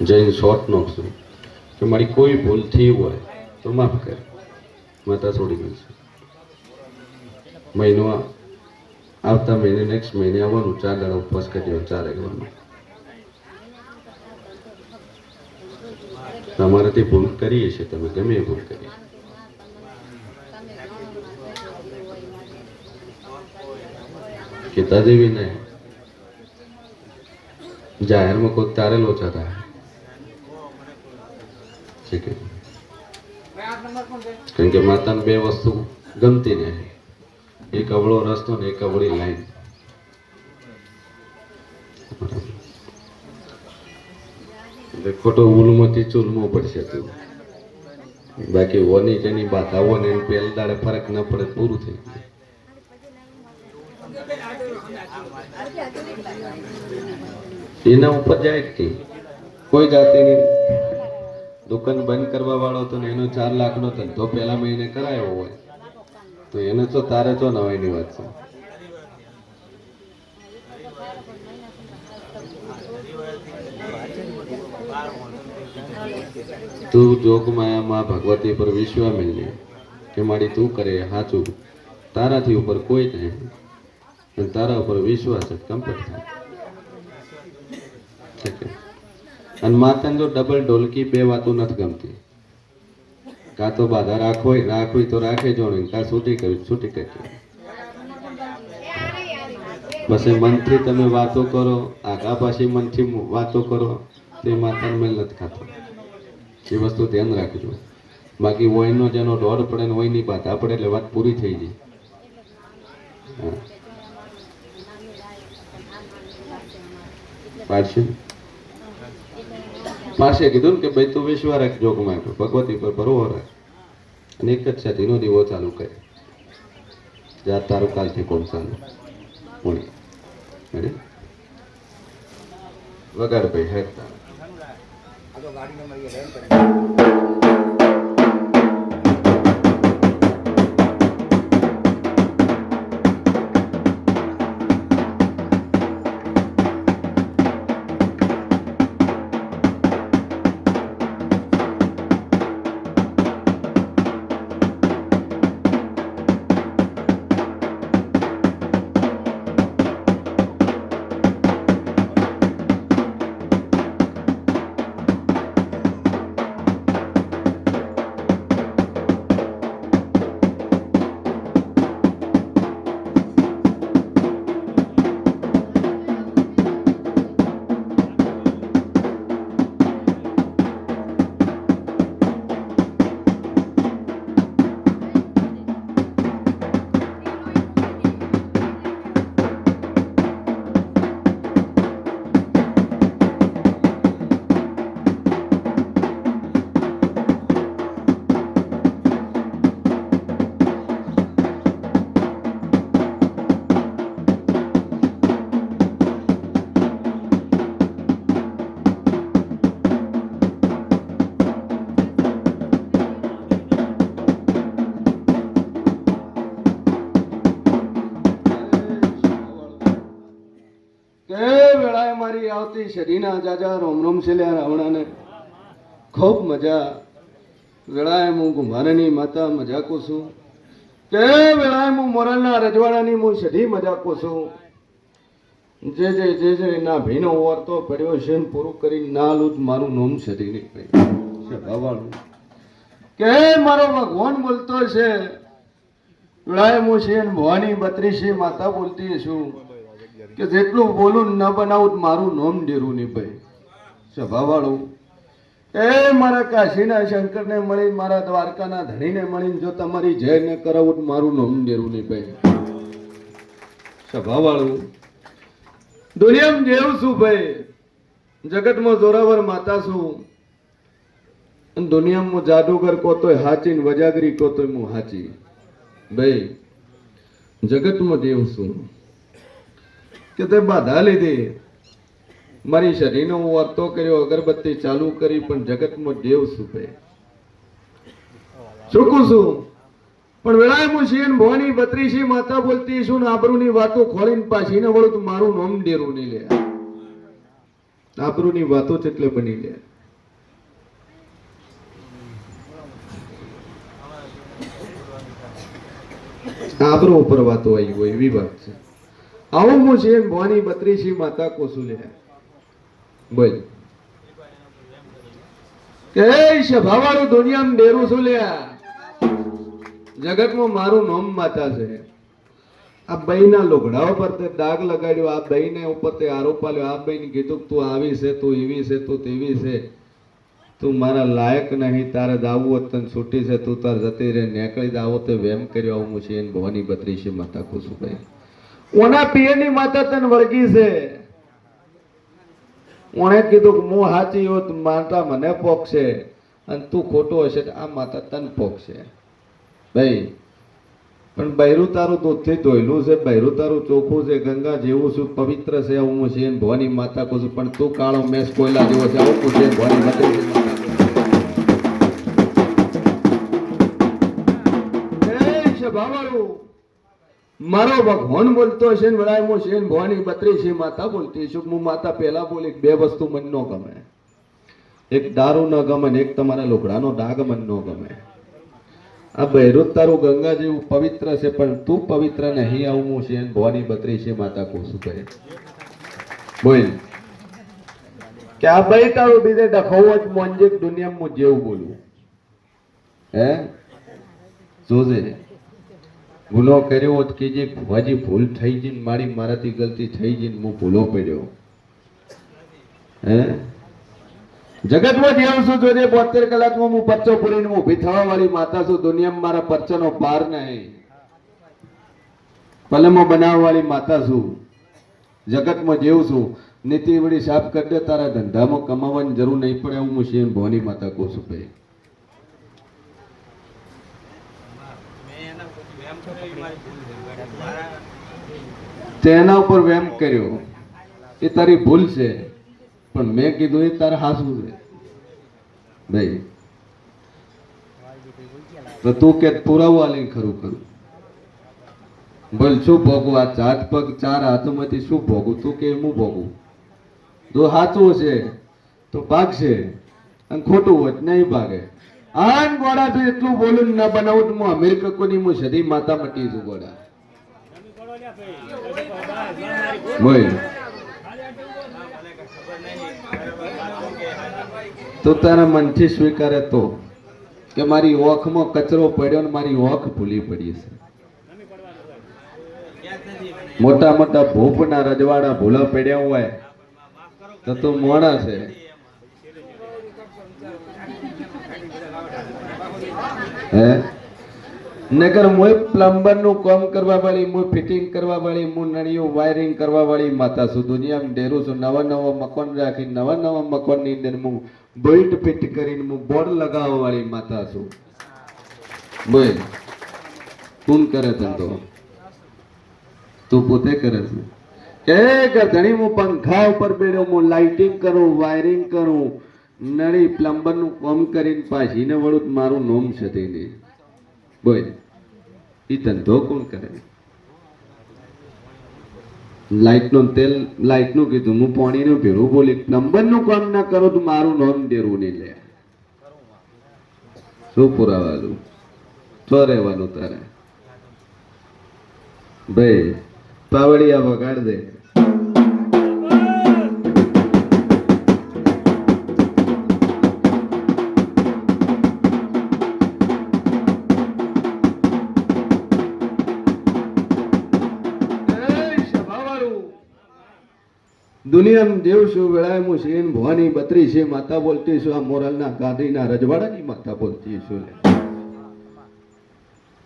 જઈને શોર્ટ નોખશું કે મારી કોઈ ભૂલ થઈ હોય તો માફ કર. માતા છોડી મળશે મહિનો આવતા મહિને નેક્સ્ટ મહિને આવવાનું. ચાર દાડા ઉપવાસ કરી ચાર રહેવાનું તમારાથી ભૂલ કરીએ છીએ તમે, ગમે એ ભૂલ કરીએ. ગીતાદેવીને જાહેરમાં કોઈ તારે લોચા થાય છે કે? કારણ કે માતાને બે વસ્તુ ગમતી નહીં એક અવળો રસ્તો ને એક અવળી લાઈન. ખોટો ઉલમોથી ચૂલમો પડશે તું બાકી ઓની જેની વાત આવો ને એની પહેલ દાડે ફરક ન પડે પૂરું થઈ ગયું એના ઉપર જાય જ કોઈ જાતિની દુકાન બંધ કરવા વાળો તો ને એનો ચાર લાખનો ધંધો પહેલા મહિને કરાયો હોય. તો એને તો તારે તો નવાઈની વાત છે. તું જોગ માયામાં ભગવતી પર વિશ્વા મેળવી કે મારી તું કરે, હાચું. તારાથી ઉપર કોઈ નહીં. અને તારા ઉપર વિશ્વાસ જ કમ્પ્લીટ થાય? અને માતાને જો ડબલ ઢોલકી બે વાતો નથી ગમતી. કાં તો બાધા રાખો રાખવી તો રાખે જોણે, કાં છૂટી કરવી છૂટી કરજો બસ એ મનથી તમે વાતો કરો આગા પાછી મનથી વાતો કરો, તે માતાને મેલ નથી ખાતો. એ વસ્તુ ધ્યાન રાખજો. બાકી વયનો જેનો દોડ પડે ને વયની બાધા પડે એટલે વાત પૂરી થઈ જાય. પાડશે? પાસે કીધું કે ભાઈ, તું વિશ્વા રાખ જોગમાં ભગવતી પર ભરવો રાખ. અને એક જ સાથીનો દીવો ચાલુ કરે જાત તારું કાલથી કોણ ચાલુ? પૂણી? વગાડ ભાઈ હેર તારું. કે શરીના જાજા રોમ રોમ છેલ્યા રાવણાને ખૂબ મજા. વેળાએ હું કુંભારની માતા મજાકો છું તે વેળાએ હું મોરલના રજવાડાની હું સધી મજાકો છું જે જે જે જે ના ભીનો વર્તો પડ્યો છે પૂરું કરી ના લૂજ મારું નોમ સધી નહીં પડ્યું કે મારો ભગવાન બોલતો છે. વેળાએ હું છે ભવાની બત્રીસી માતા બોલતી છું. કે જેટલું બોલું ન બનાવું મારું નોમ ડેરું નહીં ભાઈ સભાવાળું. એ મારા કાશીના શંકરને મળી, મારા દ્વારકાના ધણીને મળીને જો તમારી જય ને કરાવું મારું નોમ ડેરું નહીં ભાઈ સભાવાળું. દુનિયામાં જેવું શું ભાઈ. જગતમાં જોરાવર માતા શું અને દુનિયામાં જાદુગર કો તોય હાચી ને વજાગરી કો તોય હું હાચી. ભાઈ, જગતમાં દેવ છું. કે તે બાધા લીધી. મારી શરીરનો હું વર્તો કર્યો, અગરબત્તી ચાલુ કરી, પણ જગતમાં દેવ સુપે ચૂકું છું? પણ વેળાએ હું શિયન ભવાની બત્રીસી માતા બોલતી છું ને આબરૂની વાતો ખોલીને પાછી ને વળું મારું નોમ ડેરું નહીં લે. આબરૂની વાતો એટલે બની લે. આબરૂ ઉપર વાતો આવી હોય એવી વાત છે. આવું હું છે મોની બત્રીસી માતા કોસુલે બોલ. કે સભાવાળું દુનિયામાં ડેરું છું લ્યા જગતમાં મારું નામ માતા છે. આ બહીના લોગડાઓ પર તે દાગ લગાડ્યો, આ બહીને ઉપર તે આરોપ આલ્યો આ બહીને કીધું તું આવી છે, તું એવી છે, તું તેવી છે. તું મારા લાયક નહીં, તારે દાવું તને છૂટી છે, તું તાર જતી રે નીકળી દાવો તે વેમ કર્યો હું છે ભવાની બત્રીસી માતા કુસુભાઈ. ઓના પિયરની માતા તને વળગી છે. ઓણે કીધું કે હું સાચી હોત, માતા મને પોકશે અને તું ખોટો હશે આ માતા તને પોકશે ભાઈ, પણ બૈરું તારું દૂધથી ધોયેલું છે, બૈરું તારું ચોખ્ખું છે, ગંગા જેવું છું, પવિત્ર છે હું છે ભવાની માતા કહું છું. પણ તું કાળો મેસ કોયલા જેવો છે, આવું છે ભવાની માતા છું. મારો ભગવાન બોલતો હશે ને વડાય હું છે ભવાની બત્રી છે, માતા બોલતી છું હું માતા પહેલા બોલી, બે વસ્તુ મને ન ગમે. એક દારૂ ન ગમે ને એક તમારા લુગડાનો ડાગ મને ન ગમે. આ બૈરુત તારું ગંગા જેવું પવિત્ર છે, પણ તું પવિત્ર નહીં આવું હું છે ભવાની બત્રી છે, માતા કોસું કહે બોલ. કે આ ભાઈ તારું બીજે ડખવો જ મોંજે દુનિયામાં જેવું બોલું. હે? જોજે. ગુનો કર્યો કે જે હજી ભૂલ થઈ જઈને મારી મારાથી ગલતી થઈ જઈને હું ભૂલો પડ્યો. હે? જગતમાં જેવું છું જોઈએ બોતેર કલાકમાં હું પરચો પૂરીને હું ઊભી થવા વાળી માતા છું, દુનિયામાં મારા પરચાનો પાર નહીં. પલમો બનાવવા વાળી માતા છું. જગતમાં જેવું છું. નીતિ વળી સાફ કરી દે, તારા ધંધામાં કમાવાની જરૂર નહીં પડે, એવું હું શિવ ભવાની માતા કહું છું ભાઈ. તેના ઉપર વેમ કર્યો. એ તારી ભૂલ છે. પણ મેં કીધું એ તારે હાસવું છે. ભાઈ, તો તું કે પુરાવા લઈને ખરું કરું. ભલ શું ભોગવું? આ ચાર પગ ચાર હાથોમાંથી શું ભોગવું? તું કે હું ભોગવું? જો સાચું છે, તો ભાગશે. અને ખોટું હોય નહીં ભાગે. આન ગોડા તો એટલું બોલું ન બનાવું તો હું અમેરિકા કોની હું સદી માતા મટી છું ગોડા બોલ. તો તારા મનથી સ્વીકારે તો કે મારી ઓખમાં કચરો પડ્યો ને મારી ઓખ ભૂલી પડી છે. મોટા મોટા ભૂપના રજવાડા ભૂલા પડ્યા હોય તો તું મોણા છે. હે? નગર મોય પ્લમ્બરનું કામ કરવા વાળી મોય ફિટિંગ કરવા વાળી હું નળીઓ વાયરિંગ કરવા વાળી માતા છું દુનિયામાં ડેરું છું? નવા નવા મકાન રાખી, નવા નવા મકાનની અંદર હું બોલ્ટ ફિટ કરીને હું બોર્ડ લગાવવા વાળી માતા છું. બોલ. કોણ કરે ધંધો તું? પોતે કરે છે? કે ઘણી હું પંખા ઉપર બેડ્યો હું લાઇટિંગ કરું વાયરિંગ કરું. નળી પ્લમ્બરનું કામ કરીને પાછીને વળું તો મારું નોમ છે તેને. બોલ. એ ધંધો કોણ કરે? લાઇટનું તેલ લાઇટનું કીધું. હું પાણી નું ભેળું બોલી પ્લમ્બરનું કામ ના કરો તો મારું નોમ દેરું નહીં લે. શું પુરાવાનું તો રહેવાનું તારે. ભાઈ, પાવડિયા વગાડ દે. દુનિયામાં દેવ છું વેળાએ હું શેન ભવાની બત્રી છે, માતા બોલતી છું, આ મોરલના ગાંધીના રજવાડાની માતા બોલતી છું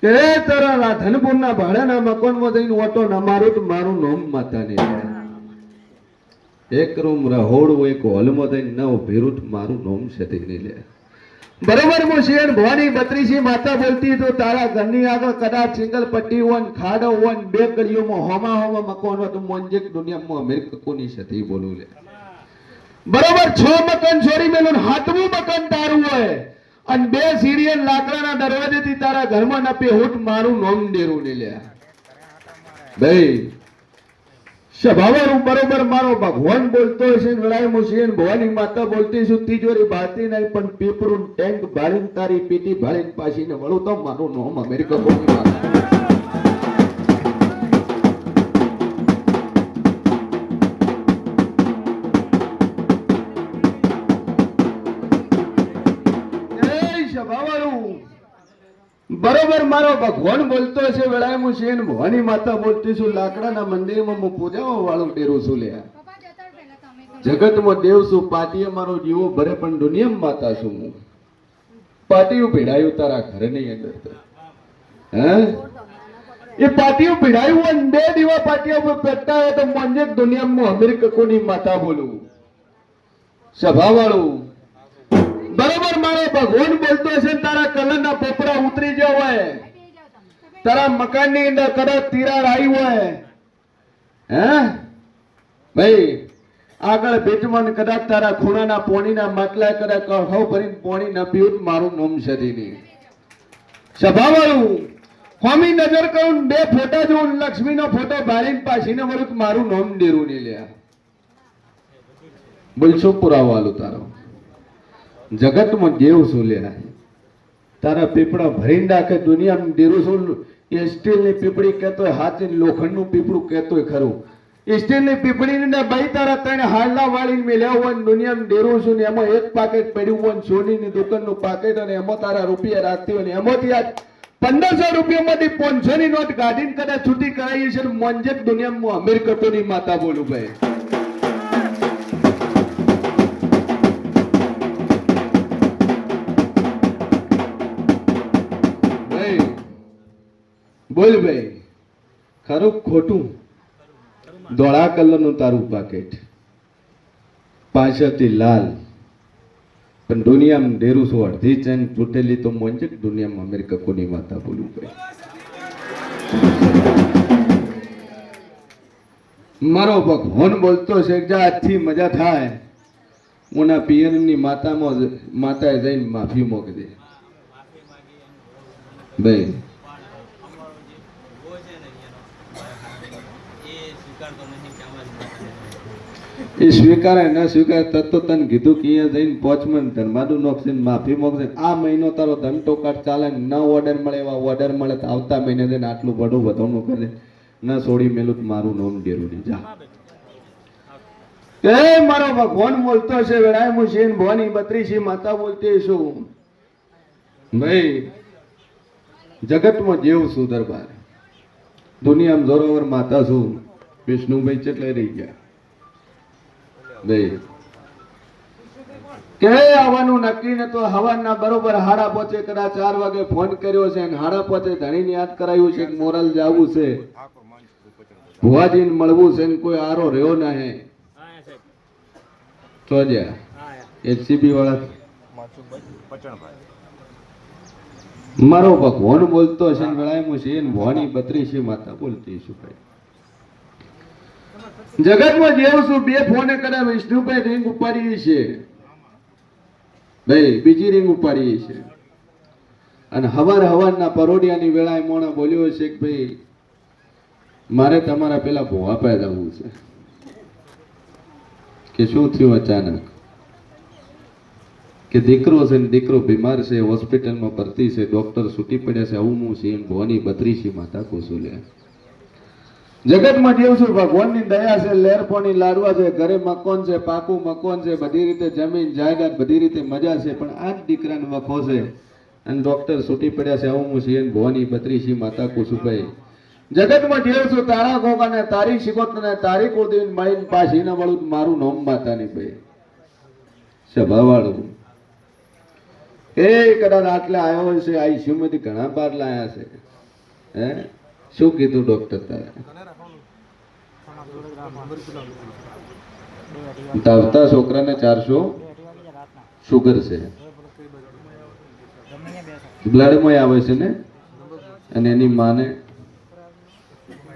કે તારા રાધનપુરના ભાડાના મકાનમાં જઈને ઓટો ના મારું મારું નોમ માતાની એક રૂમ રહોડું એક હોલમાં જઈને ન ઉભેરું મારું નોમ છે તેની લે. બરોબર હું શેણ ભવાની બત્રીસી માતા બોલતી તો તારા ઘરની આગળ કદાચ સિંગલ પટ્ટી હોય ખાડો હોય બે કડીઓમાં હોમા હોમા મકાન હોય તો મોંજે દુનિયામાં અમેરિકા કોની સતી બોલું લે. બરોબર છ મકાન છોરી મેલું હાથમું મકાન તારું હોય. અને બે સીડીએ લાકડાના દરવાજેથી તારા ઘરમાં નપે પેહુટ મારું નોમ ડેરું ને લ્યા. ભાઈ સભાવાળું બરોબર મારો ભગવાન બોલતો વેળાએ હું છે ભવાની માતા બોલતી છું, તિજોરી ભારતી નહીં પણ પીપરું ટેન્ક ભાળીને તારી પીટી ભાડીને પાછી ને વળું તો મારું નોમ અમેરિકા બોલી બરોબર મારો ભગવાન બોલતો છે વેળાએ હું છે ભવાની માતા બોલતી છું લાકડાના મંદિરમાં હું પૂજાઓ વાળું ડેરું છું લે. જગતમાં દેવ છું પાટીએ મારો જીવો ભરે પણ દુનિયામાં માતા છું હું. પાટીયું પીડાયું તારા ઘરની અંદર હે? એ પાટીયું પીડાયું અને બે દીવા પાટિયા પર પેટતા હોય તો મંજે દુનિયામાં અમીર કોની માતા બોલું સભાવાળું. બરોબર, મારો ભગવાન બોલતો ને તારા કલરના પોપડા ઉતરી જવા હોય. તારા મકાનની અંદર કદાચ તિરાડ આવી હોય. હે? ભાઈ, આગળ ભેજમાં કદાચ તારા ખૂણાના પોણીના માટલા કદાચ કહો ભરીને પોણી ન પીવું મારું નામ શરીની સભાવાળું હોમી નજર કરું બે ફોટા જોઉં લક્ષ્મીનો ફોટો ભાળીને પાછીને વળું મારું નામ ડેરું નહીં લ્યા. બોલ શું પુરાવો આલું તારો. જગતમાં દેવ સોલ્યા તારા પીપળા ભરીને નાખે દુનિયામાં દેરું સોલ. એ સ્ટીલની પીપળી કહેતો હોય, હાથી લોખંડનું પીપળું કહેતો હોય ખરું. સ્ટીલની પીપળી ને બાઈ તારા ત્રણ હાડલા વાળીને મેલ્યા હોય દુનિયામાં ડેરું છું ને એમાં એક પાકેટ પડ્યું હોય સોનીની દુકાનનું પાકેટ અને એમાં તારા રૂપિયા રાખતી હોય ને એમાંથી આ પંદરસો રૂપિયામાંથી પાંચસો ની નોટ કાઢીને કદાચ છૂટી કરાવી છે ને મંજક દુનિયામાં અમીર કટોની માતા બોલું ભાઈ ભાઈ. બોલ ભાઈ, ખરું ખોટું? ધોળા કલરનું તારું પાકેટ. પાછળથી લાલ. પણ દુનિયામાં ડેરું છું, અડધી ચેન તૂટેલી તો મોંજક દુનિયામાં અમેરિકા કોની માતા બોલું ભાઈ? મારો ભગવાન બોલતો છે કે આજથી મજા થાય. હું ના પિયરની માતામાં માતાએ જઈને માફી મોક દે. ભાઈ એ સ્વીકારે, ન સ્વીકારે, તત તો તને કીધું કે અહીંયા જઈને પોચમન તને મારું નોખશે માફી મોકશે. આ મહિનો તારો ધંટો કાઢ ચાલે ને ઓર્ડર મળે એવા ઓર્ડર મળે તો આવતા મહિને જઈને આટલું બધું વધવાનું કરે. ન છોડી મેલું મારું નામ નહીં. જા. એ મારો ભગવાન બોલતો છે, વેળાએ હું છે ભવાની બત્રીસી માતા બોલતી છું ભાઈ, જગતમાં જેવું છું દરબાર. દુનિયામાં જોરોવર માતા છું. વિષ્ણુભાઈ ચેટલે રહી ગયા? કે આવવાનું નક્કી તો હવાના બરોબર હાડા પોચે કદાચ ચાર વાગે ફોન કર્યો છે અને હાડા પોચે ધણીને યાદ કરાયું છે કે મોરલ જવું છે. ભુવાજીને મળવું છે ને કોઈ આરો રહ્યો ના હે ચોજ્યા એચસીબી વાળા. મારો ભગવાન બોલતો છે ને વેળાએ બત્રીસી માતા બોલતી છું ભાઈ. જગતમાં જેવું છું, બે ફોને કદાચ વિષ્ણુભાઈ રિંગ ઉપાડી છે. ભાઈ બીજી રિંગ ઉપાડી છે. અને હવાર હવારના પરોડિયાની વેળાએ મોણા બોલ્યો છે કે ભાઈ, મારે તમારા પેલા ભોવા પેદા જવું છે. કે શું થયું અચાનક? કે દીકરો છે ને દીકરો બીમાર છે, હોસ્પિટલમાં ભરતી છે, ડોક્ટર છૂટી પડ્યા છે, આવું હું છે એમ ભોની બત્રીસી માતા કુસુલ્યા જગતમાં જેવું છે, ભગવાનની દયા છે લહેર પાણી લાડવા છે, ઘરે મકોન છે, પાકું મકોન છે, બધી રીતે જમીન, જાયદાદ, બધી રીતે મજા છે, પણ આ જ દીકરાને વખો છે. અને ડોક્ટર છૂટી પડ્યા છે હું એમ ભવાની બત્રીસી માતા કુસુભાઈ જગતમાં જેવું છું, તારા ગોગાને, તારી શિકોત ને તારી કુળદેવીને મળીને પાછી ન મળું મારું નોમ માતાની ભાઈ સભાવાળું. એ કદાચ આટલે આવ્યો છે આઈસીયુ માંથી ઘણા બાર લાયા છે. હે? શું કીધું ડોક્ટર તારે? ધાવતા છોકરાને ચારસો શુગર છે. બ્લડમાં આવે છે ને? અને એની માને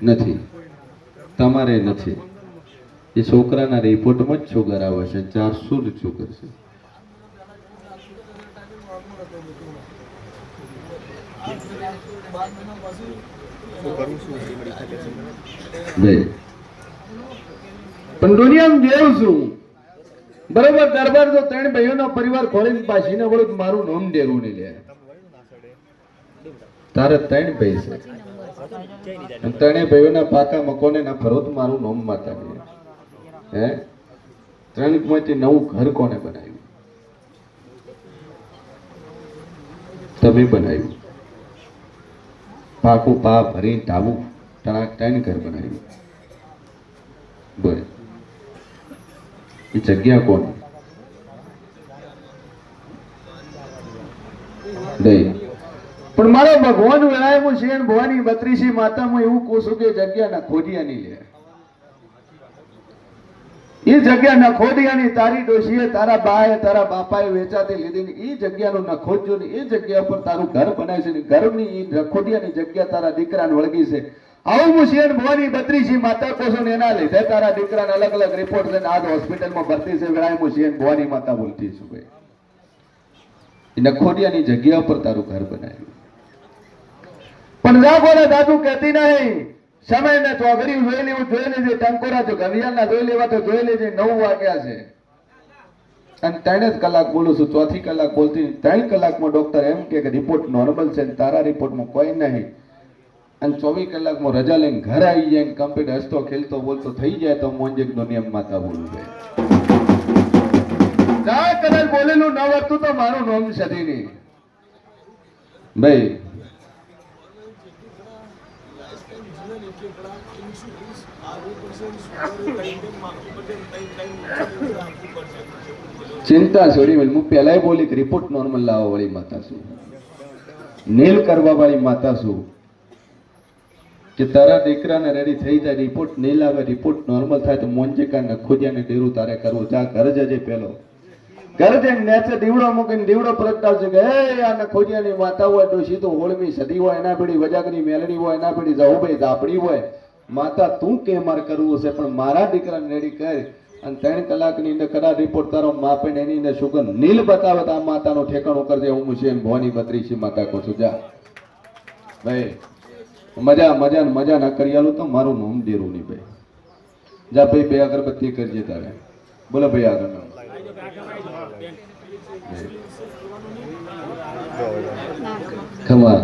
નથી. તમારે નથી. એ છોકરાના રિપોર્ટમાં જ શુગર આવે છે. ચારસો જ શુગર છે. ભાઈઓનો પાકા મકોને ના ફરો મારું નામ માતા હે? ત્રણમાંથી નવું ઘર કોને બનાવ્યું? તમે બનાવ્યું. પાકું પા ભરી ટાવું ટણાક ત્રણ ઘર બનાવ્યું. બોલ. એ જગ્યા કોણ? નહીં પણ મારે ભગવાન વેળાએ છે ને ભવાની બત્રીસી માતામાં એવું કહું છું કે જગ્યા ના ખોડિયાની લે. એ જગ્યા નખોડિયાની તારી ડોશીએ તારા બાએ તારા બાપાએ વેચાતી લીધી ને એ જગ્યાનું ન ને એ જગ્યા પર તારું ઘર બનાવ્યું છે ને ઘરની એ નખોડિયાની જગ્યા તારા દીકરાને વળગી છે. આવું હું શિયન ભવાની બત્રીસી માતા ને એના લીધે તારા દીકરાને અલગ અલગ રિપોર્ટ લઈને આજ હોસ્પિટલમાં ભરતી છે વેળાએ હું શિયન ભવાની માતા બોલતી છું ભાઈ. નખોડિયાની જગ્યા પર તારું ઘર બનાવ્યું. પણ જાગોને દાદુ કહેતી નહીં. સમય ને ચોઘડી જોઈ લેવું જોઈ લેજે, ટંકોરા તો ઘડિયાળના જોઈ લેવા તો જોઈ લેજે, નવ વાગ્યા છે. અને ત્રણ જ કલાક બોલું છું, ચોથી કલાક બોલતી, ત્રણ કલાકમાં ડોક્ટર એમ કે રિપોર્ટ નોર્મલ છે તારા રિપોર્ટમાં કોઈ નહીં. અને ચોવીસ કલાકમાં રજા લઈને ઘરે આવી જાય કમ્પ્યુટર હસતો ખેલતો બોલતો થઈ જાય તો મોંજેક નિયમ માતા બોલું ભાઈ જા કદાચ બોલેલું ન હતું તો મારું નામ સદી નહીં ભાઈ ચિંતા છોડી મેલ, હું પહેલાય બોલી રિપોર્ટ નોર્મલ લાવવા વાળી માતા છું. નીલ કરવા વાળી માતા છું. કે તારા દીકરાને રેડી થઈ જાય રિપોર્ટ નહીં લાવે રિપોર્ટ નોર્મલ થાય, તો મોંજેકા નખોજિયાને ડેરું તારે કરવું, જા, ઘર જજે પેલો. ઘર જઈને નેચે દીવડો મૂકીને દીવડો પ્રગટાવશે કે, હે આ નખોડિયાની માતા હોય તો તો હોળમી સદી હોય, એના પીડી વજાગની મેલડી હોય, એના પીડી જહુભાઈ ધાપડી હોય. માતા, તું કે મારે કરવું છે? પણ મારા દીકરાને રેડી કર. અને ત્રણ કલાકની અંદર કદાચ રિપોર્ટ તારો માપે ને એની અંદર સુગંધ નીલ બતાવે આ માતાનું ઠેકાણું કરજે. હું છે ભવાની બત્રીસી માતા કહું છું, જા. ભાઈ, મજા મજા મજા ના કરી આલું તો મારું નામ દેરું નહીં, ભાઈ. જા, ભાઈ બે અગરબત્તી કરજે તારે. બોલો, ભાઈ આગળ નામ ખમા